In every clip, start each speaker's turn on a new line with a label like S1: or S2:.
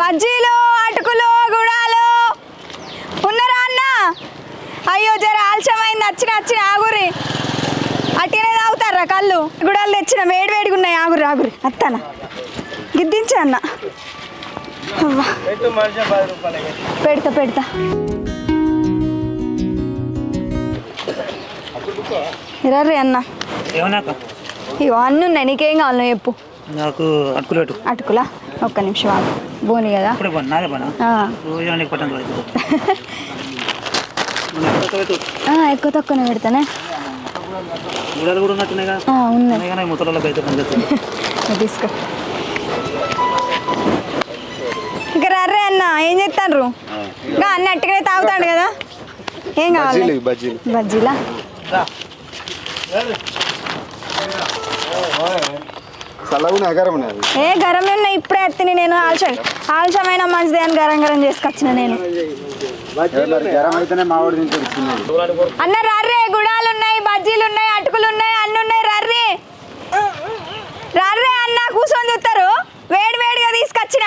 S1: బజ్జీలు అటుకులు గుడాలు. ఉన్నారా అన్న? అయ్యో జర ఆలస్యమైంది. వచ్చిన వచ్చిన ఆగురి అట్టినే తాగుతారా కళ్ళు. గుడాలు తెచ్చిన వేడి వేడిగా ఉన్నాయి. ఆగురి ఆగురి అత్తన? గిద్దించే అన్న. పెడతా పెడతా. ఇరర్రి అన్న. అన్నీ ఉన్నాయి నీకేం కావాలి చెప్పు.
S2: నాకు అటుకులు
S1: అటుకులా? ఒక్క నిమిషం ఆగు. బోని కదా? ఎక్కువ తక్కువనే పెడతానే? తీసుకో. ఇక రర్రే అన్న ఏం చెప్తాను ఇంకా అన్న అట్టుగానే తాగుతాడు కదా? ఏం కావాలి?
S3: బజ్జీలు
S1: ఏ గరం ఉన్నాయి ఇప్పుడే ఎత్తిని నేను ఆలస్యం ఆలస్యమైన మంచిదే అని గరం గరం చేసుకొచ్చిన నేను. అన్న రర్రే గుడాలు ఉన్నాయి బజ్జీలు ఉన్నాయి అటుకులు ఉన్నాయి అన్ని ఉన్నాయి రర్రే. రర్రే అన్న కూర్చొని చూస్తారు వేడి వేడిగా తీసుకొచ్చిన.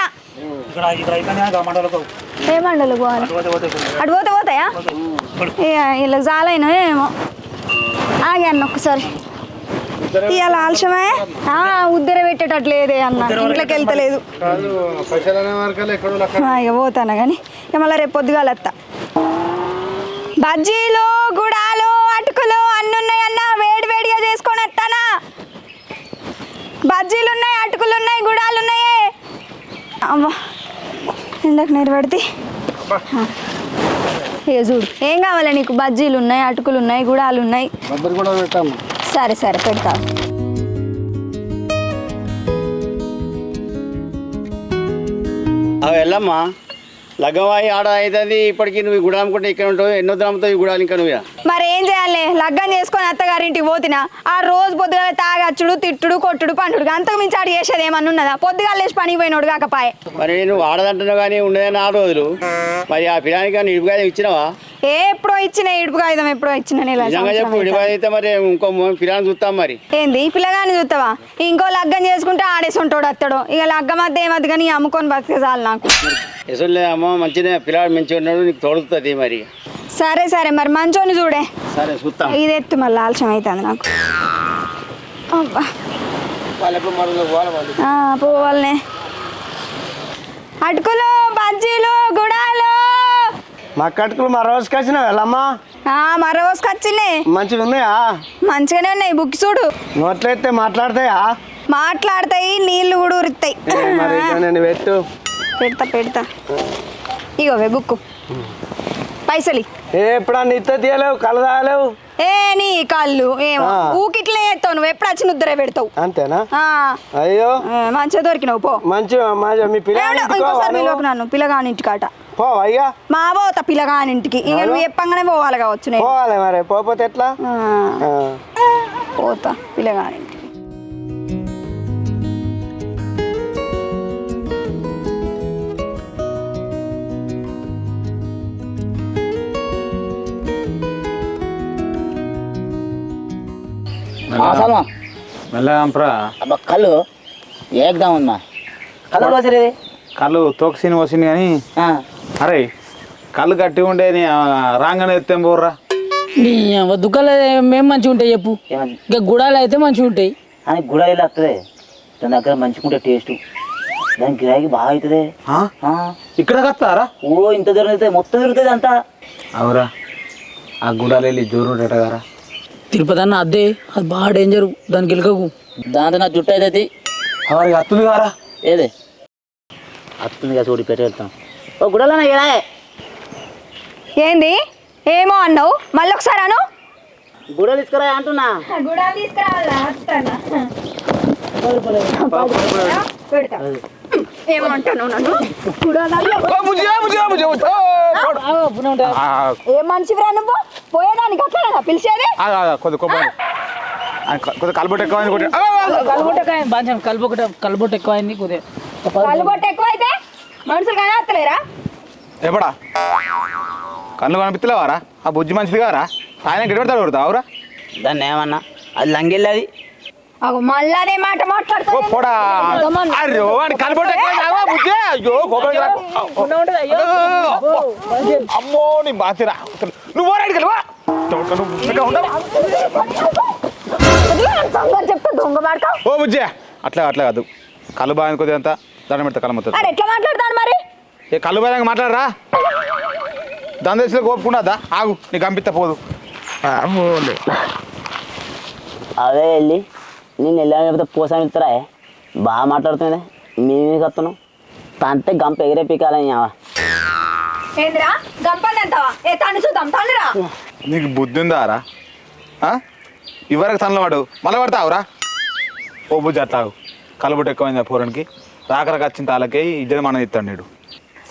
S2: మండలకు
S1: ఏమండలు పోవాలి? అటు పోతే పోతాయా? వీళ్ళకి చాలైన ఏమో. ఆగే అన్న ఒక్కసారి. ఇవాళ ఆలస్యమే? ఆ, ఉద్దర పెట్టేటట్టు లేదే అన్న ఇంట్లోకి వెళ్తలేదు. ఇక పోతాను కానీ ఇక మళ్ళీ రేపు పొద్దుగాల వస్తా. బజ్జీలు గుడాలు అటుకులు అన్ని ఉన్నాయి అన్న. వేడి వేడిగా చేసుకొని వస్తానా? బజ్జీలు ఉన్నాయి అటుకులు ఉన్నాయి గుడాలు ఉన్నాయి. అవ్వా ఇందాక నీరు పెడితే? ఇక చూడు ఏం కావాలి నీకు? బజ్జీలు ఉన్నాయి అటుకులు ఉన్నాయి గుడాలు ఉన్నాయి.
S3: రబ్బర్ కూడా పెట్టాము
S1: సరే సరే పెడతా.
S4: అవి వెళ్ళమ్మా లగ్గవాయి ఆడ అవుతుంది ఇప్పటికి నువ్వు గుడి అమ్ముకుంటే ఇక్కడ ఉంటావు ఎన్నో ద్రామతో ఈ గుడాలు ఇంకా నువ్వు?
S1: మరి ఏం చేయాలి? లగ్గం చేసుకొని అత్తగారింటికి పోతినా ఆ రోజు పొద్దుగా తాగచ్చుడు తిట్టుడు కొట్టుడు పండుడు అంతకు మించి ఆడు చేసేది ఏమన్నా ఉన్నదా? పొద్దుగా లేచి పనికి పోయినోడు కాకపాయే.
S4: మరి నువ్వు ఆడదంటున్నావు కానీ ఉండేది ఆ రోజులు. మరి ఆ పిల్లానికి కానీ ఇటుగా ఇచ్చినావా?
S1: ఏ ఎప్పుడో ఇచ్చిన ఇడుపు కాగితం ఎప్పుడో ఇచ్చిన
S4: చెప్పు మరి ఇంకో పిల్లని చూస్తాం మరి.
S1: ఏంది? పిల్లగాని చూస్తావా? ఇంకో లగ్గం చేసుకుంటే ఆడేసి ఉంటాడు అత్తడు. ఇక లగ్గం అద్ద ఏమద్దు కానీ అమ్ముకొని బతికే చాలు నాకు.
S4: ఎసలు అమ్మ మంచిగా పిల్లాడు మంచిగా ఉన్నాడు నీకు తోడుతుంది మరి.
S1: సరే సరే మరి మంచోని చూడే.
S4: సరే చూస్తాం.
S1: ఇది ఎత్తు మళ్ళీ ఆలస్యం అవుతుంది నాకు. అబ్బా. పోవాలనే. అటుకులు బజ్జీలు గుడాలు.
S5: మా కట్టుకులు మా రోజుకి వచ్చినావు వెళ్ళమ్మా
S1: ఆ, మరో రోజుకి వచ్చినాయి.
S5: మంచిగా ఉన్నాయా?
S1: మంచిగానే ఉన్నాయి బుక్ చూడు.
S5: నోట్లయితే మాట్లాడతాయా?
S1: మాట్లాడతాయి నీళ్ళు కూడా ఉరుతాయి
S5: పెట్టు.
S1: పెడతా పెడతా. ఇగోవే బుక్కు. పైసలి
S5: ఏ ఎప్పుడన్నా ఇత్త తీయలేవు తాగలేవు?
S1: ఏ నీ కాళ్ళు ఏమో. ఊకిట్లే చేస్తావు నువ్వు ఎప్పుడు వచ్చి ఉద్దరే పెడతావు?
S5: అంతేనా? అయ్యో.
S1: మంచిగా దొరికినావు పో.
S5: మంచి మంచి మీ
S1: ఇంకోసారి పిలువకు నన్ను పిల్లగానింటికాట
S5: పో అయ్యా
S1: మా పోతా పిల్లగానింటికి ఇక నువ్వు చెప్పంగానే పోవాలి కావచ్చు నేను.
S5: పోవాలి మరి పోతే ఎట్లా.
S1: పోతా పిల్లగానింటికి
S6: సల్మా
S7: మెల్లగాంప్రా
S6: అబ్బా కళ్ళు ఏకదం ఉందా? కళ్ళు పోసరేది.
S7: కళ్ళు తోకసిని వసింది కానీ అరే కళ్ళు గట్టిగా ఉండే రాగానే ఎత్తాం పోర్రా?
S8: నీ దుఃఖాలు మేము మంచిగా ఉంటాయి చెప్పు. ఇంకా గుడాలు అయితే మంచిగా ఉంటాయి.
S6: అని గుడాయిలు వస్తుంది దాని దగ్గర మంచిగుంటే టేస్ట్. దాని గిరాకీ బాగా అవుతుంది
S7: ఆ? ఇక్కడ కత్తారా?
S6: ఓ ఇంత దూరం అయితే మొత్తం దొరుకుతుంది అంతా.
S7: అవురా. ఆ గుడాలు వెళ్ళి జోరు గారా
S8: తిరుపతి అన్న అద్దే అది బాగా డేంజర్ దానికి వెళ్ళకకు
S6: దాంతో నా జుట్టు అయితే
S7: అవరికి అత్తుంది కారా
S6: ఏదే? వస్తుందిగా చూడి పెట్టేస్తాం ఓ గుడాలన్నా ఏడా
S1: ఏంది? ఏమో అన్నావు? మళ్ళీ ఒకసారి అను.
S6: గుడాలు తీసుకురా అంటున్నా.
S1: ఏమంటాను నన్ను? ఏ మనిషివిరా నువ్వు? పోయేదానికి అట్లా పిలిచేది?
S7: కొద్ది కొబ్బరి. కొద్ది కలబొట్టు ఎక్కువ
S8: బాగా కలబొట్ట కలబొట్ట ఎక్కువ అయింది కొద్దిగా
S1: ఎక్కువ అయితే మనుషులు కానీ వస్తలేరా
S7: ఎప్పుడా కళ్ళు కనిపిస్తలేవారా? ఆ బుజ్జి మంచిది కారా? ఆయన గిడబెడతాడు కొడతా అవురా
S6: దాన్ని ఏమన్నా? అది
S1: అగో మళ్ళీ అదే మాట.
S7: అమ్మో నీ బాతిరా నువ్వు ఓ బుజ్జి. అట్లా అట్లా కాదు. కళ్ళు బాగా కొద్ది అంత దండం పెడతా కళ్ళ మొత్తం.
S1: ఎట్లా మాట్లాడతాడు మరి?
S7: ఏ కళ్ళు బాగా మాట్లాడరా? దాని దేశంలో కోపుకున్నదా? ఆగు నీకు పంపిస్తా పోదు.
S6: అదే వెళ్ళి. నేను వెళ్ళాను చెప్తే పోసామి ఇస్తారా బాగా మాట్లాడుతుంది మేమే కత్తను తంతే గంప ఎగిరే పీకాలని
S1: ఏంద్రా? గంపని అంటావా? ఏ తండ్రి చూద్దాం తండ్రిరా.
S7: నీకు బుద్ధి ఉందా రా ఆ? ఇవరకు తనలో వాడు మళ్ళీ పడతావురా ఓ బుజ్జి అట్లా ఆగు. కలబుట్టు ఎక్కువైంది పూరానికి. రాకరకు వచ్చిన తాళ్ళకి ఇద్దరు మనం ఇస్తాడు నీడు.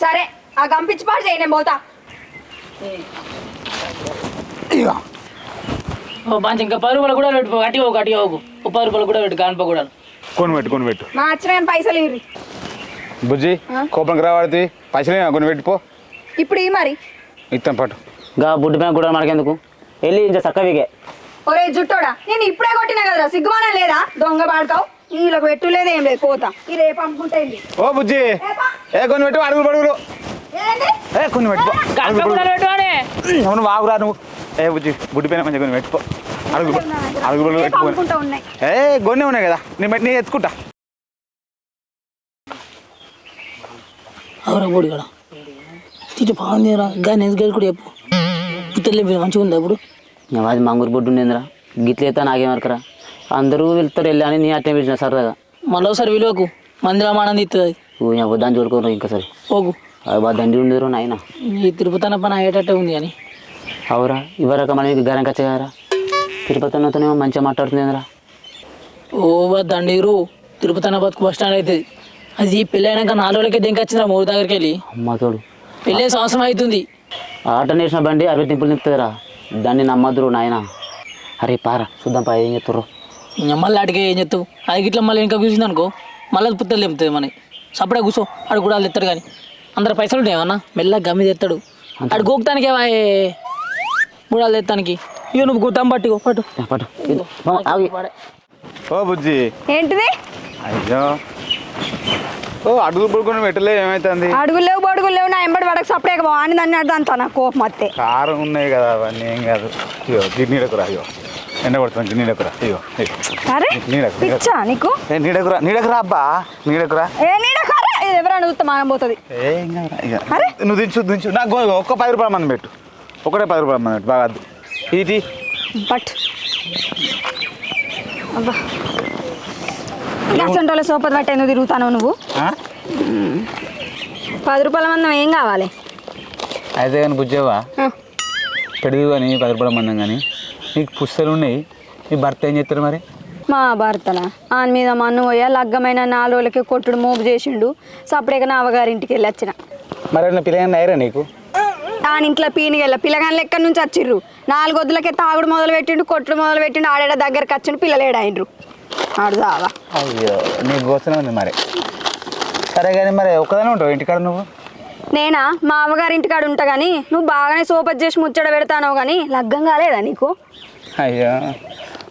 S1: సరే ఆ గంపించి పాడు చేయి నేను పోతా.
S7: ఇక
S8: ఓ పంచి ఇంకా పది రూపాయలు కూడా పెట్టు అట్టి ఒక అట్టి ఒక పది రూపాయలు కూడా పెట్టు కానిప కూడా
S7: కొని పెట్టు కొని పెట్టు.
S1: మా వచ్చిన పైసలు ఇవ్వరి
S7: బుజ్జి కోపంకి రావాడితే పైసలే కొని పెట్టిపో
S1: ఇప్పుడు ఈ మరి.
S7: ఇస్తాం పట్టు.
S6: గా బుడ్డి పైన కూడా మనకెందుకు? వెళ్ళి ఇంకా చక్కవిగే
S1: ఒరే జుట్టోడా నేను ఇప్పుడే కొట్టినా కదరా సిగ్గుమానం లేదా? దొంగ పాడతావు వీళ్ళకి పెట్టు లేదు ఏం లేదు పోతా. ఈ రేపు అమ్ముకుంటే
S7: ఓ బుజ్జి ఏ కొన్ని పెట్టు అడుగులు పడుగులు.
S1: ఏంటి
S7: ఏ కొన్ని పెట్టుకో
S8: కానిప కూడా పెట్టు
S7: అవును వాగురా నువ్వు. ఏ బుజ్జి బుడ్డి పైన మంచిగా కొన్ని పెట్టుకో. అడుగులు అడుగులు
S1: రేపు
S7: పెట్టుకో. ఏ గొన్నె ఉన్నాయి కదా నేను పెట్టి నేను ఎత్తుకుంటా.
S8: అవరా బోడి కూడా తిట్టు బాగుంది రా గాని ఎందుకు కూడా చెప్పు. పుత్తలు మంచిగా ఉందా ఇప్పుడు?
S6: అది మంగూరు బొడ్డు ఉండేందిరా గిట్లయితే నాకేమరకరా అందరూ వెళ్తారు వెళ్ళి అని నీ అట్టే పిలిచిన సరదాగా.
S8: మళ్ళీ ఒకసారి విలువకు మందిరం ఆనంది ఇస్తుంది
S6: ఓ నేను దాన్ని చూడుకోరు ఇంకా సరే.
S8: పోకు.
S6: అది బాగా దండి ఉండేరు నాయన.
S8: ఈ తిరుపతి పని అయ్యేటట్టే ఉంది అని
S6: అవురా ఇవరక మనం గరం కచ్చగారా తిరుపతి అన్నతోనేమో మంచిగా మాట్లాడుతుందిరా
S8: ఓ దండీరు. తిరుపతి అన్న బతుకు బస్ స్టాండ్ అవుతుంది. అది పెళ్ళి అయినాక నాలుగు రోజులకి దేనికి వచ్చిందా మూడు దగ్గరికి వెళ్ళి?
S6: అమ్మ తోడు.
S8: పెళ్ళే సంవత్సరం అవుతుంది.
S6: ఆట నేసిన బండి అరవై తింపులు నింపుతుందిరా. దాన్ని నమ్మద్దురు నాయన. అరే పారా చూద్దాం పా ఏం చెప్తారు
S8: మళ్ళీ అడిగే ఏం చెప్తావు అది గిట్ల మళ్ళీ ఇంకా కూర్చుంది అనుకో మళ్ళీ పుత్తలు తెంపుతుంది మనకి సపడే కూర్చో ఆడు కూడా ఎత్తాడు కానీ. అందరు పైసలు ఉంటాయి ఏమన్నా? మెల్లగా గమ్మి తెస్తాడు ఆడు గోకుతానికి గుడాలు తెత్తానికి ఇక నువ్వు గుర్తం పట్టుకో పట్టు.
S6: పట్టు. ఆగి.
S7: ఓ బుజ్జి.
S1: ఏంటిది?
S7: అయ్యో. ఓ అడుగులు పడుకొని పెట్టలే ఏమైతుంది?
S1: అడుగులు లేవు బడుగులు లేవు నా ఎంబడి పడక సపడే అని దాన్ని అడ్డంతా నా కోపం అత్తే
S7: కారం ఉన్నాయి కదా అవన్నీ ఏం కాదు. ఇగో నీడకురా అయ్యో ఎండ కొడుతుంది నీడకురా ఇగో.
S1: అరే
S7: నీడకు
S1: పిచ్చా నీకు?
S7: ఏ నీడకురా నీడకురా అబ్బా. నీడకురా.
S1: ఏ నీడ కర్ర ఇది ఎవరైనా చూస్తే మానం పోతుంది.
S7: నువ్వు దించు దించు. నాకు గో- ఒక్క పది రూపాయల మంది పెట్టు. ఒకటే పది రూపాయల మంది పెట్టు బాగా. ఇది
S1: బట్. అబ్బా. గసంటోళ్ళ సోపతి పట్టి ఎందుకు తిరుగుతాను నువ్వు? పది రూపాయల మందం ఏం కావాలి?
S7: అయితే కానీ బుజ్జేవా పెడిది కానీ పది రూపాయల మందం కానీ నీకు పుస్తలు ఉన్నాయి నీ భర్త ఏం చేస్తారు మరి?
S1: మా భర్తన? ఆయన మీద మన్ను పోయా లగ్గమైన నాలుగు రోజులకి కొట్టుడు మోపు చేసిండు. సపరేక నా అవగారింటికి వెళ్ళి వచ్చిన.
S7: మరి పిల్లగాని అయ్యారా నీకు?
S1: ఆయన ఇంట్లో పీనిగెళ్ళ పిల్లగాని ఎక్కడి నుంచి వచ్చిర్రు? నాలుగు వద్దులకే తాగుడు మొదలు పెట్టిండు కొట్టుడు మొదలు పెట్టిండు ఆడేడ దగ్గరకు వచ్చిండు పిల్లలేడు అయినరు ఆడు దావా
S7: అయ్యో నీకు గోసనే ఉంది మరి. సరే కానీ మరి ఒక్కదానే ఉంటావు ఇంటికాడ నువ్వు?
S1: నేనా? మా అవ్వగారి ఇంటికాడ ఉంటా కానీ నువ్వు బాగానే సోపత్ చేసి ముచ్చట పెడతానో కానీ లగ్గం కాలేదా నీకు?
S7: అయ్యో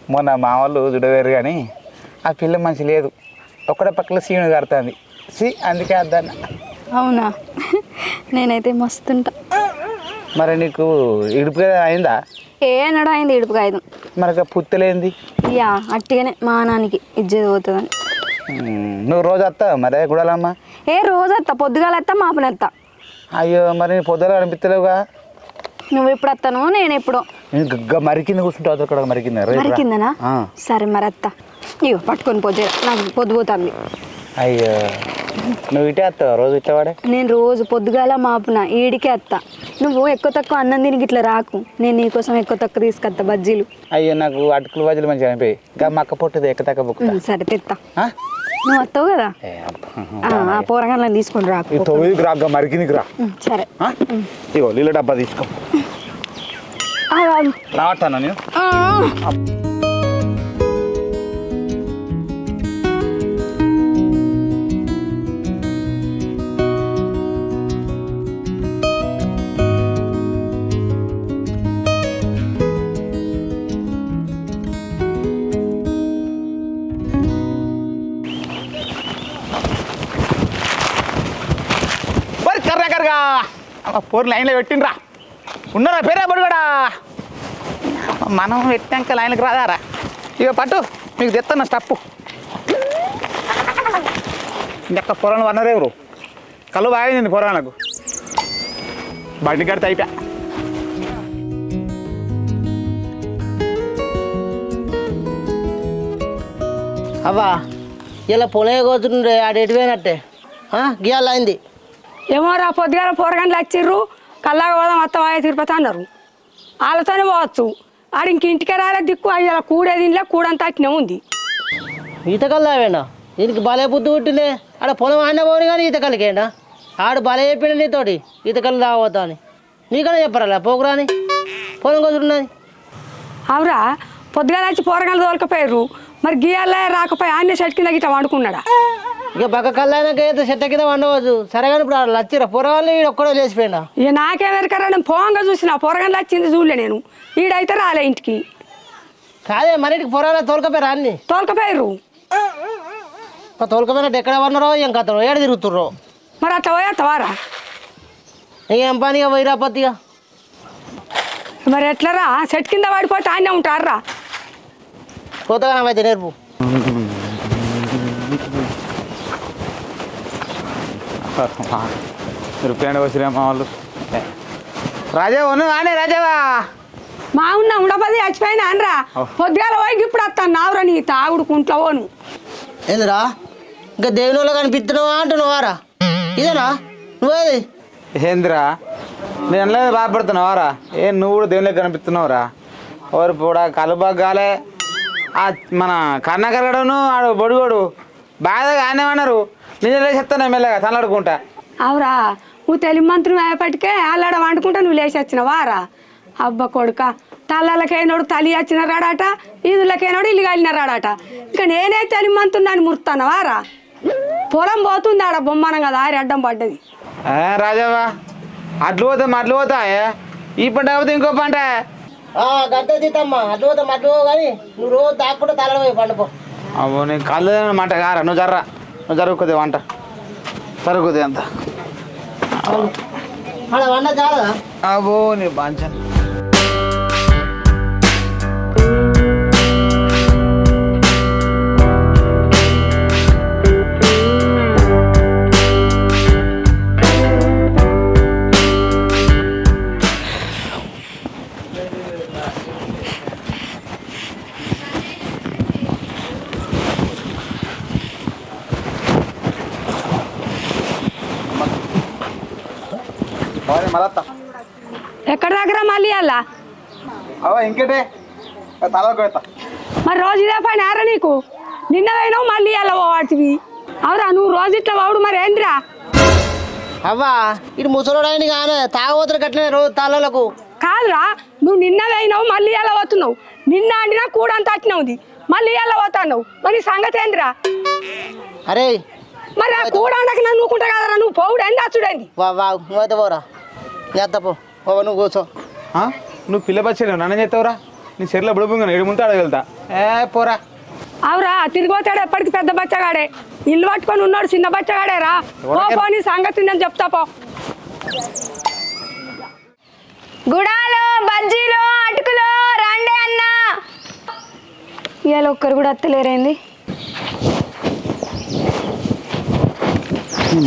S7: మొన్న మా వాళ్ళు చూడవేరు కానీ ఆ పిల్ల మంచి లేదు. ఒక్కడే పక్కన సీను కడుతుంది. సి అందుకే అద్దన్న
S1: అవునా? నేనైతే మస్తుంటా.
S7: మరి నీకు ఇడుపు అయిందా?
S1: ఏ నడు అయింది ఇడుపు కాగితం
S7: మరి పుత్తలేంది?
S1: యా అట్టిగానే మా నాన్నకి ఇజ్జది పోతుందని.
S7: నువ్వు రోజు వస్తావు మరే గుడాలమ్మ?
S1: ఏ రోజు వస్తా పొద్దుగాల వస్తా మాపనెత్తా
S7: అయ్యో మరి నీ పొద్దున అనిపిస్తలేవుగా
S1: నువ్వు ఎప్పుడు వస్తాను నేను ఎప్పుడు.
S7: మరి కింద కూర్చుంటావు అక్కడ మరి కింద.
S1: మరి. కిందనా. సరే మరి అత్త ఇగో పట్టుకొని పోతే నాకు పొద్దు పోతుంది.
S7: అయ్యో. నువ్వు ఇటే వస్తావు? రోజు ఇట్లా వాడే?
S1: నేను రోజు పొద్దుగాల మాపున ఈడికే వస్తా నువ్వు ఎక్కువ తక్కువ అన్నం తినికి ఇట్లా రాకు. నేను నీకోసం ఎక్కువ తక్కువ తీసుకొస్తా బజ్జీలు.
S7: అయ్యో నాకు అటుకులు వజలు మంచిగా అనిపోయి ఇంకా మక్క పొట్టుది ఎక్క తక్క బుక్
S1: సరే తెత్తా. నువ్వు వస్తావు కదా? ఆ, పోరగాళ్ళని తీసుకొని రాకు.
S7: ఈ తొమ్మిదికి రా మరి కిందికి రా.
S1: సరే?
S7: ఇగో నీళ్ళ డబ్బా తీసుకో. రావటాను నేను? ఫోర్ లైన్లో పెట్టిండ్రా. ఉన్నారా పేరే బడుగడా? మనం పెట్టాక లైన్కి రాదారా? ఇక పట్టు మీకు తెస్తున్నా స్టప్పు. ఇంక పొలం వనరేవరు కళ్ళు బాగింది పొలాలకు బండి కడితే అయిపోయా
S9: అవ్వా ఇలా పొలం కోతుండే ఆడేటివేనట్టే ఎటు
S10: ఏమో రా పొద్దుగాల పోరగాండ్లు వచ్చిర్రు కల్లాగా పోదాం అత్తవాయ తిరుపతి అన్నారు. వాళ్ళతోనే పోవచ్చు. ఆడు ఇంక ఇంటికి రాలే దిక్కు అయ్యా కూడే దీనిలో కూడంతా అట్నే ఉంది.
S9: ఈతకల్ దావేనా దీనికి బలే బుద్ధి పుట్టిందే ఆడ పొలం ఆడిన పోని కానీ ఈతకల్కేనా ఆడు బలే చెప్పిండు నీతోటి ఈతకల్ తాగవద్దా అని. నీకనే చెప్పరా పోకురా అని పొలం కోతున్నది
S10: అవురా పొద్దుగాల వచ్చి పోరగాళ్ళు తోలుకపోయారు మరి గీయాలే రాకపోయి ఆన్య చెట్టు కింద గిట్ట వండుకున్నాడా?
S9: ఇక బక్క కళ్ళైనాక ఏదో చెట్ట కింద వండవచ్చు. సరే కానీ ఇప్పుడు ఆడు లచ్చిరా పొరగాళ్ళు ఈడు ఒక్కడో లేచిపోయినా
S10: ఇక నాకేమెరకరా నేను పోంగా చూసిన పోరగాళ్ళు వచ్చింది చూడలే నేను. ఈడైతే రాలే ఇంటికి.
S9: కాదే మరిటికి పొరగాళ్ళ తోలుకపోయారా అన్ని
S10: తోలుకపోయారు
S9: తోలుకపోయినట్టు ఎక్కడ వన్నారో ఏం కథరో ఏడ తిరుగుతుర్రో.
S10: మరి అట్లా పోయేస్తావారా
S9: ఏం పనిగా వైరాపత్తిగా
S10: మరి ఎట్లరా? చెట్టు కింద పడిపోతే ఆయన ఉంటారా
S9: కొత్తగా అయితే నేర్పు
S7: రూపాయలు వచ్చినా మా వాళ్ళు. రాజా ఉన్నా ఆనే రాజావా?
S10: మా ఉన్న ఉండపది చచ్చిపోయినా అనరా. పొద్దుగాల పోయి ఇప్పుడు వస్తాను నావురా నీ తాగుడు కుంట్లో పోను.
S9: ఏందిరా? ఇంకా దేవుని వాళ్ళు కనిపిస్తున్నావా అంటున్నావారా ఇదేనా? నువ్వేది?
S7: ఏందిరా? నేను అనలేదు బాధపడుతున్నావారా ఏ నువ్వు కూడా దేవునికి కనిపిస్తున్నావురా ఎవరు కూడా కలుబగ్గాలే. ఆ మన కర్ణకరగడను ఆడు బొడుగోడు. బాధగా ఆనేమన్నారు? నిజంగా చెప్తాను మెల్లగా తలాడుకుంటా
S10: అవురా నువ్వు తెలివి మంత్రం అయ్యేపటికే అల్లాడ వండుకుంటా నువ్వు లేచి వచ్చినవారా అబ్బా కొడుక తల్లలకైనోడు తలి వచ్చిన రాడాట ఈదులకైనోడు ఇల్లు కాలిన రాడాట. ఇక నేనే తెలివి మంతున్నాను మురుతానవారా పొలం పోతుంది ఆడ బొమ్మనం కదా ఆరి అడ్డం పడ్డది.
S7: రాజావా అట్లు పోతే మట్లు పోతాయే? ఈ పంట కాకపోతే ఇంకో పంట.
S9: గంటే తీతమ్మా పోతాం కానీ నువ్వు రోజు పండుకో
S7: నేను కళ్ళు మాట కారా నువ్వు జర్రా. నువ్వు జరుగుతుంది వంట. జరుగుతుంది అంత. అబ్బో నీ బాంచన్.
S10: ఎక్కడ దగ్గర మళ్ళీ అలా?
S7: అవ ఇంకేటే? తల పెడతా
S10: మరి రోజు ఇదే పని ఆరా నీకు? నిన్న పోయినావు మళ్ళీ అలా వాటివి అవురా నువ్వు రోజు ఇట్లా వాడు మరి ఏందిరా?
S9: అవ్వా ఇటు ముసలోడు అయింది కానీ తాగబోతులు కట్టిన రోజు తలలకు
S10: కాదురా నువ్వు నిన్న వేయినావు మళ్ళీ ఎలా పోతున్నావు. నిన్న అండినా కూడంత అట్టినవుది. మళ్ళీ ఎలా పోతావు మరి సంగతి ఏందిరా?
S9: అరే.
S10: మరి ఆ కూడానికి నన్ను నూకుంటా కదరా నువ్వు పోవుడు ఏంది అచ్చుడేంది
S9: వా వా పోరా. నేత్తపో బాబా నువ్వు కూర్చో.
S7: ఆ? నువ్వు పిల్ల పచ్చాడు నన్ను చెప్తావురా నీ చెర్ల బుడుపుంగ ఏడు ముందు అడగలుగుతా. ఏ పోరా.
S10: అవురా తిరిగిపోతాడు ఎప్పటికి పెద్ద బచ్చగాడే. ఇల్లు పట్టుకొని ఉన్నాడు చిన్న బచ్చగాడే రా. పో పో నీ సంగతి నేను చెప్తా పో. గుడాలు బజ్జీలు అటుకులు రండి అన్న. ఇవాళ ఒక్కరు కూడా అత్తలేరేంది?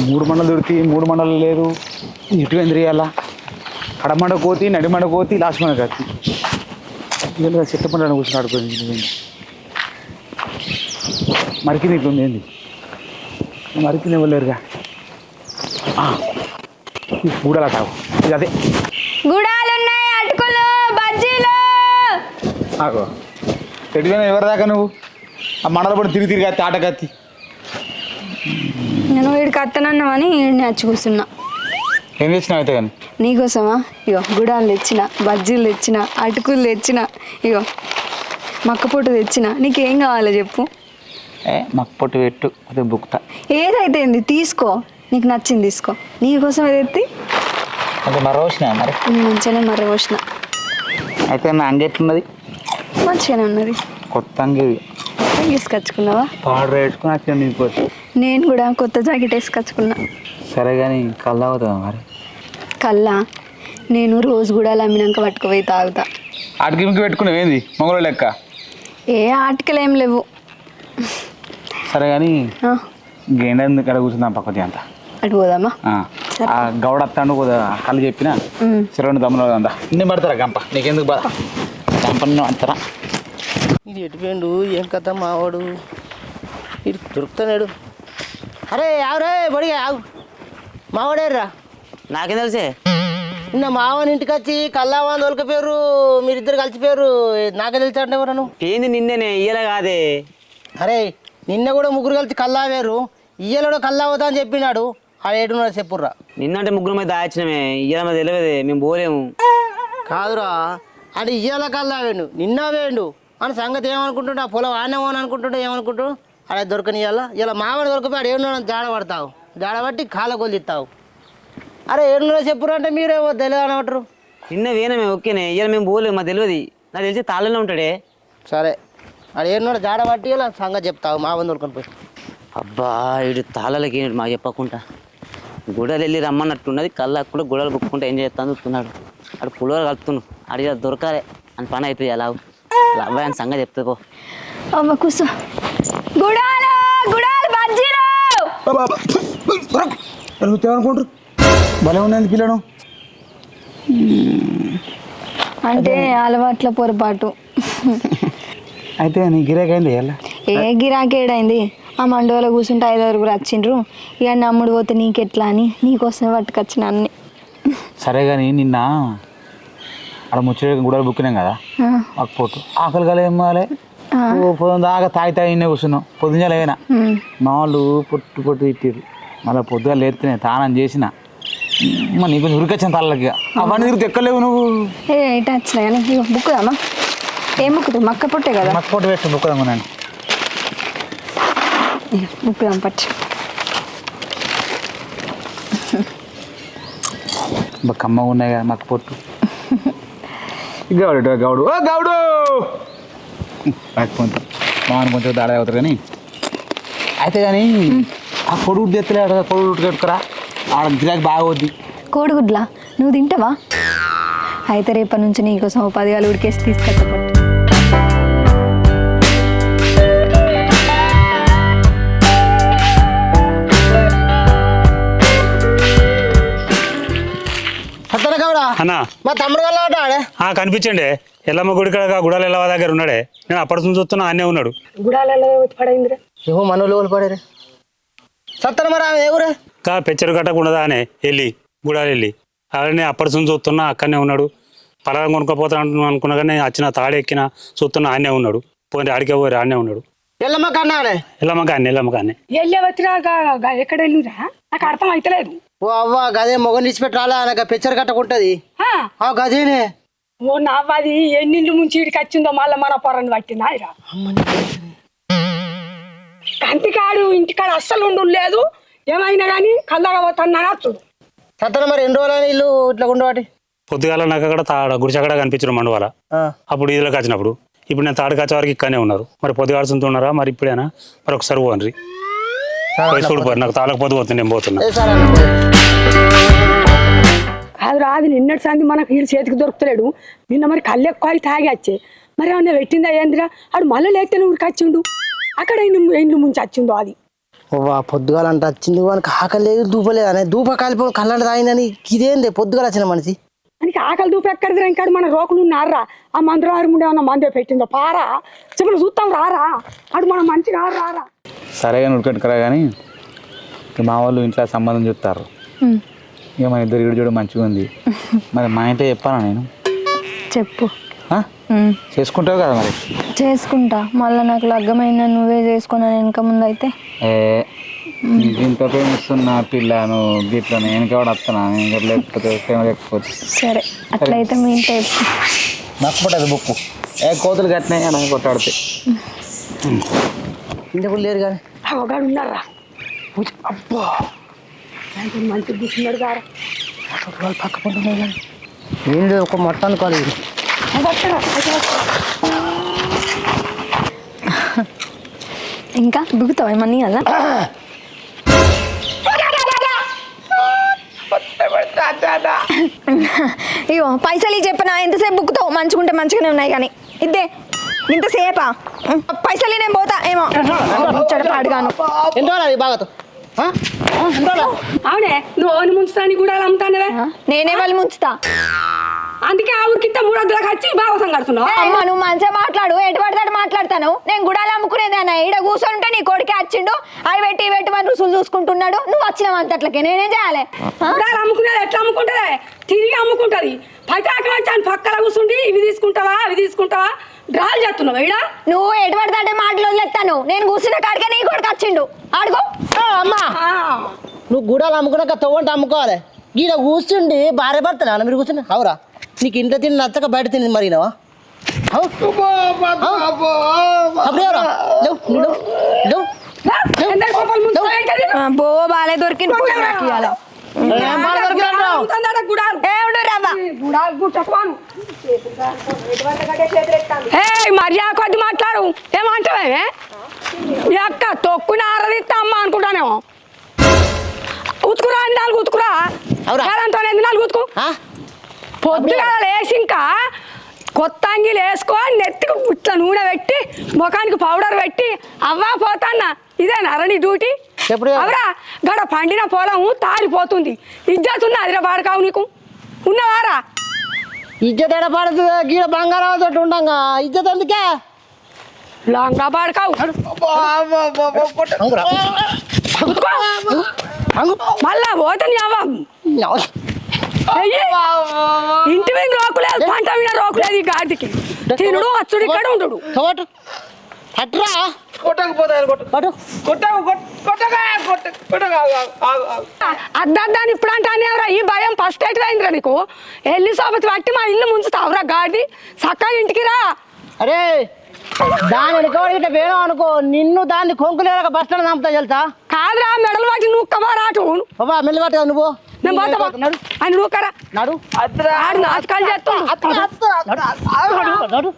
S7: మూడు మండలు దొరికి మూడు మండలు లేదు ఇటు ఎంద్రియాల కడమండ కోతి నడిమండ కోతి లాస్ట్ మండ కత్తి ఇవాళ చెట్ల పండుగ కూర్చుని ఆడుకోండి మరికి నీకు ఉంది ఏంది? మరికి ఇవ్వలేరుగా తాగు. ఇది అదే.
S10: గుడాలు ఉన్నాయి అటుకులు బజ్జీలు.
S7: ఆగో. ఎటువైనా ఎవరి దాకా నువ్వు? ఆ మండల పడి తిరిగి తిరిగి కత్తి ఆట కత్తి
S10: నేను వీడికి అత్తనన్నామని వీడిని వచ్చి కూర్చున్నా.
S7: ఏం చేసినావు అయితే కానీ?
S10: నీకోసమా? ఇగో గుడాలు తెచ్చిన బజ్జీలు తెచ్చిన అటుకులు తెచ్చిన ఇగో మక్కపొట్టు తెచ్చిన. నీకేం కావాలో చెప్పు.
S7: ఏ మాకు పొట్టు పెట్టు అదే బుక్తా
S10: ఏదైతే ఏంది తీసుకో. నీకు నచ్చింది తీసుకో. నీకోసం ఏదైతే
S7: అంటే మరో వచ్చినా మరి?
S10: మంచిగానే మర్ర పోసిన
S7: అయితే నా అంగి ఎట్లున్నది?
S10: మంచిగానే ఉన్నది.
S7: కొత్త అంగి
S10: తీసుకొచ్చుకున్నావా
S7: పౌడర్ వేసుకుని
S10: నేను కూడా కొత్త జాకెట్ వేసుకొచ్చుకున్నా.
S7: సరే కానీ కళ్ళు అవుతుంది మరి?
S1: కల్లా నేను రోజు కూడా అమ్మినాక పట్టుకుపోయి తాగుతా.
S7: ఇంక పెట్టుకున్నావు ఏంది? మొగలు లెక్క?
S1: ఏ ఆర్టికల్ ఏం లేవు.
S7: సరే కానీ
S1: ఆ,
S7: గేండ ఇక్కడ కూర్చుందాం పక్కతి అంతా?
S1: అటు పోదామా?
S7: ఆ, గౌడ అత్తాను కళ్ళు చెప్పిన?
S1: ఉమ్.
S7: సిరవని దమ్ములో అందా నేను పడతారా గంప? నీకెందుకు బాధ గంపని పడతారా
S9: ఇది ఎటుపోయిండు ఏం కథ మావాడు? ఇది దొరుకుతున్నాడు అరే ఆవురే బడిగా ఆవు మావాడేర్రా?
S6: నాకేం తెలిసే?
S9: నిన్న మావని ఇంటికి వచ్చి కల్లావాని దొరికిపోయారు మీరిద్దరు కలిసిపోయారు. నాకే తెలిసి అంటే ఎవరు
S6: ఏంది నిన్నేనే? ఇయ్యలే కాదే.
S9: అరే నిన్న కూడా ముగ్గురు కలిసి కల్లావేరు ఇయ్యలో కూడా కల్లా అవుతా అని చెప్పినాడు. ఆడ ఏడున్నాడు చెప్పుర్రా.
S6: నిన్నంటే ముగ్గురు మీద దాచినమే. ఇయ్యాల మీద తెలియదే. మేము పోలేము.
S9: కాదురా అది ఇయ్యాల కల్లా వేండు నిన్న వేండు అని సంగతి ఏమనుకుంటుండే? ఆ పొలం అని అనుకుంటుంటే ఏమనుకుంటు అలా దొరకనియాల ఇలా మామిడి దొరికిపోయి ఆడ ఏడున్నాడు జాడ పడతావు. జాడ పట్టి కాళ్ళ కొలిస్తావు అరే ఏడున్నాడో చెప్పురా అంటే మీరేమో తెలియదు అనమంటారు
S6: నిన్న వేనమే ఓకేనే ఇయ్యాల మేము పోలేము మాకు తెలియదు నాకు తెలిసి తాళ్ళలో ఉంటాడే
S9: సరే ఆడ ఏడున్నాడు జాడ పట్టి ఇలా సంగతి చెప్తావు మామని దొరుకుని పోయి
S6: అబ్బా ఇడు తాళలకి ఏంటి మాకు చెప్పకుండా గుడలు వెళ్ళి రమ్మన్నట్టున్నది కళ్ళకు కూడా గుడలు బుక్కుంటే ఏం చేస్తాను చూస్తున్నాడు అక్కడ పులిహోర కలుపుతున్నాడు అడిగి దొరకాలి అని పని అయిపోయి అలా అబ్బాయి అని సంగతి చెప్తాకో
S1: అమ్మ కూర్చో గుడాలు గుడాలు బజ్జీలు
S7: భలే ఉన్నది పిల్లను.
S1: అంటే అలవాట్ల పొరపాటు.
S7: అయితే నీ గిరాకైంది
S1: ఏ గిరాకేడైంది ఆ మండవలో కూర్చుంటే ఐదుగురు వచ్చిండ్రు. ఇక నమ్ముడు పోతే నీకెట్లా అని నీకోసమే పట్టుకొచ్చిన అన్ని.
S7: సరే కానీ నిన్న అక్కడ ముచ్చట గుడలు బుక్కినాం కదా? మాకు పోటు ఆకలి కల ఏం కాలే? పొద్దున దాకా తాగి తాగి ఇన్నే కూర్చున్నాం పొద్దున లేనా. మా వాళ్ళు పొట్టు పొట్టు తిట్టిరు మళ్ళీ పొద్దుగా లేస్తేనే తానం చేసిన. మా నీకు కొంచెం ఉరికొచ్చిన తల్లకి అవన్నీ తిరిగి ఎక్కలేవు నువ్వు.
S1: ఏ ఇటు వచ్చినా కానీ ఇగో బుక్కుదామా ఏం బుక్కుతావు మక్క పుట్టే కదా?
S7: మక్క పొట్టు పెట్టు బుక్కదాము నేను.
S1: ఇగో బుక్కుదాం పట్టు.
S7: కమ్మగా ఉన్నాయి కదా మక్క పొట్టు. గౌడు గౌడు. ఓ గౌడు! రాకపోతే మామని కొంచెం దాడ అవుతారు కానీ. అయితే కానీ ఆ కొడుకు తెత్తలేడు కొడుకు కట్టుకురా ఆడ గిరాకి బాగా వద్ది
S1: కోడిగుడ్లా? నువ్వు తింటావా? అయితే రేపటి నుంచి నీకోసం ఓ పదివేలు ఉడికేసి
S9: కావడా?
S2: అన్న.
S9: మా తమ్ముడు ఆడే?
S2: ఆ కనిపించండి. ఎల్లమ్మ గుడి కాడ గుడాలు ఎల్లవ దగ్గర ఉన్నాడే. నేను అప్పటి నుంచి చూస్తున్నా అన్నే ఉన్నాడు.
S9: ఏమో మన లోలు పడేరే సత్తన మరి ఆమె ఎవరే
S2: కా పెచ్చరు కట్టకుండా అనే వెళ్ళి గుడాలు వెళ్ళి అలానే అప్పటి నుంచి చూస్తున్నా అక్కడనే ఉన్నాడు. పలారం కొనుక్కోపోతా అంటున్నా అనుకున్నా కానీ వచ్చిన తాడెక్కిన చూస్తున్నా ఆనే ఉన్నాడు. పోయి ఆడికే పోయి ఆనే ఉన్నాడు.
S9: ఎల్లమ్మ కన్నాడే
S2: ఎల్లమ్మ కానీ ఎల్లమ్మ కానీ.
S10: ఎక్కడ వెళ్ళిరా నాకు అర్థం అయితలేదు.
S9: ఓ అవ్వ గదే మొగని నాకు కట్టకుంటది
S10: ఆ,
S9: ఆ గదేనే.
S10: ఓ నవ్వది ఎన్నింటి ముంచి ఇడికి వచ్చిందో మళ్ళీ మన పొరని పట్టింది కంటికాడు ఇంటికాడ అస్సలు ఉండు లేదు ఏమైనా కానీ కళ్ళగా పోతాను చూడు.
S9: సత్తన మరి ఎన్ని రోజులు ఇల్లు ఇట్లా ఉండవాటి
S2: పొద్దుగాల నాకు అక్కడ తాడ గుడిచక్కడ కనిపించడం మండువాల. అప్పుడు ఇదిలోకి వచ్చినప్పుడు ఇప్పుడు నేను తాడికి వచ్చే వరకు ఇక్కడనే ఉన్నారు. మరి పొద్దుగాల్సింది ఉన్నారా? మరి ఇప్పుడేనా? మరి ఒకసారి పోన్రి పోయి చూడిపోరు నాకు తాళకు పొద్దు పోతుంది నేను పోతున్నా.
S10: కాదు రాదు నిన్నటి సంది మనకు వీడు చేతికి దొరుకుతలేడు. నిన్న మరి కళ్ళు ఎక్కువ తాగి వచ్చే. మరి ఏమన్నా పెట్టిందా ఏందిరా? ఆడు మళ్ళీ లేకపోతే ఊరికి వచ్చిండు. అక్కడ ఇండ్లు ఇండ్లు ముంచి వచ్చిందో అది.
S9: ఓవా పొద్దుగాల అంటే వచ్చింది వానికి ఆకలి లేదు దూప లేదు అనే దూప కాలిపోయి కళ్ళంట తాగిందని ఇదేంది? పొద్దుగాల వచ్చిన మనిషి.
S10: మనకి ఆకలి దూపు ఎక్కడిదిరా ఇంకా మన రోకులు ఉన్నారా ఆ మంత్రవారి ముందే ఉన్న మందే పెట్టిందో? పారా? చెప్పు చూస్తాం రారా? అడు మనం మంచిగా రారా?
S7: సరే కానీ ఉడకట్టుకురా కానీ మా వాళ్ళు ఇంట్లో సంబంధం చూస్తారు. ఇక మన ఇద్దరు ఇడు చూడ మంచిగా ఉంది మరి మా ఇంట్లో చెప్పానా నేను?
S1: చెప్పు.
S7: చేసుకుంటావు కదా మరి?
S1: చేసుకుంటా. మళ్ళీ నాకు లగ్గమైన నువ్వే చేసుకున్నాను వెనక ముందు అయితే
S7: ఏ నీకు ఇంత ప్రేమిస్తున్నా పిల్ల నువ్వు గిట్ల నేను కూడా వస్తానా నేను లేకపోతే ప్రేమ లేకపోతే?
S1: సరే అట్లయితే మీ ఇంట్లో చెప్పు.
S7: నచ్చపడదు బుక్కు. ఏ కోతులు కట్టినాయి అని కొట్టాడితే.
S9: ఇంతకు లేరు కానీ.
S10: అవగాడు ఉన్నారా? అబ్బా! మంచి కూర్చున్నాడు
S9: వాళ్ళు పక్క కానీ ఏంటి ఒక మొట్ట అనుకోవాలి ఇది.
S1: ఇంకా దుక్కుతావా ఏమన్నీ కదా ఇగో పైసలు ఈ చెప్పనా? ఎంతసేపు బుక్కుతావు? మంచిగుంటే మంచిగానే ఉన్నాయి కానీ. ఇద్దే ఇంతసేపా? పైసలు నేను పోతా. ఏమో ముచ్చట పాడుగాను.
S9: ఎన్ని రోజులు అది బాగాతో? ఆ? ఆ, ఎన్ని రోజులు
S10: అవునే నువ్వు ఓని ముంచుతాని కూడా అమ్ముతానవే?
S1: నేనే వాళ్ళు ముంచుతా.
S10: అందుకే ఆ ఊరికింత మూడు వందలకు వచ్చి భాగవతం కడుతున్నావు
S1: అమ్మ నువ్వు మంచిగా మాట్లాడు. ఎటు పడతాడు మాట్లాడతాను? నేను గుడాలు అమ్ముకునేదాన్ని ఈడ కూర్చొని ఉంటే నీ కొడుకే వచ్చిండు అవి పెట్టి పెట్టి మరి రుసులు చూసుకుంటున్నాడు. నువ్వు వచ్చినావు అంతట్లకే. నేనేం చేయాలి?
S10: గుడాలు అమ్ముకునేది ఎట్లా అమ్ముకుంటుందే? తిరిగి అమ్ముకుంటది. పైతాకం వచ్చాను పక్కన కూర్చుండి ఇవి తీసుకుంటావా అవి తీసుకుంటావా? డ్రాల్ చేస్తున్నావు ఈడ
S1: నువ్వు ఎటు పడతాడే మాటలు వదిలేస్తాను. నేను కూర్చున్న కాడికే నీ కొడుకు వచ్చిండు అడుగు
S9: ఆ, అమ్మా. నువ్వు గుడాలు అమ్ముకున్నాక తవ్వంటే అమ్ముకోవాలి. గీడ కూర్చుండి భార్య భర్తనా మీరు కూర్చుని అవురా. నీకు ఇంట్లో తిని నచ్చక బయట తిని మరిగినావా
S1: బో బాలే దొరికింది.
S10: మర్యాద కొద్ది మాట్లాడు. ఏమంటావే అక్క తొక్కుని ఆరదిస్తా అమ్మ అనుకుంటానేమో. ఉతుకురా అని నాలుగు ఉతుకురా.
S9: అవురా?
S10: కాదంతో నాలుగు ఉతుకు?
S9: ఆ?
S10: పొద్దుగా లేచి ఇంకా కొత్త అంగిలు వేసుకో నెత్తికి ఇట్లా నూనె పెట్టి ముఖానికి పౌడర్ పెట్టి అవ్వా పోతాన్న. ఇదే నరణి డ్యూటీ.
S9: ఎప్పుడు?
S10: అవరా గడ పండిన పొలం తారిపోతుంది. ఇజ్జతుంది అదిరా పాడకావు నీకు. ఉన్నవారా?
S9: ఇజ్జత్ ఎడ పడుతుంది గీడ బంగారం తోటి ఉండంగా. ఇజ్జత్ ఎందుకే?
S10: లాంగా.
S9: అంగు.
S10: మళ్ళా పోతే నీ అవ్వ అయ్యి. ఇంటి మీద రోకులేదు పంట మీద రోకులేదు ఈ గాడికి తినుడు అచ్చుడు ఇక్కడ ఉండు
S9: అట్రా
S10: అద్దాన్ని ఇప్పుడు అంటానేవరా ఈ భయం ఫస్ట్ ఎయిట్ అయిందిరా నీకు ఎల్లి సోపతి పట్టి మా ఇల్లు ముంచుతావురా గాడి చక్కగా ఇంటికి రా
S9: అరే దాని వెనుకవాడు ఇట్లా వేణం అనుకో నిన్ను దాన్ని కొంకులేరక బస్ స్టాండ్ చంపుతా తెలుసా
S10: కాదురా మెడలు పట్టి నువ్వు కమారా అటు
S9: బాబా మెల్లి పట్టుగా నువ్వు?
S10: నేను పోతా బా.
S9: నడు.
S10: ఆయన నువ్వుకరా
S9: నడు.
S10: ఆడు నాటకాలు చేస్తాడు.
S9: నడు.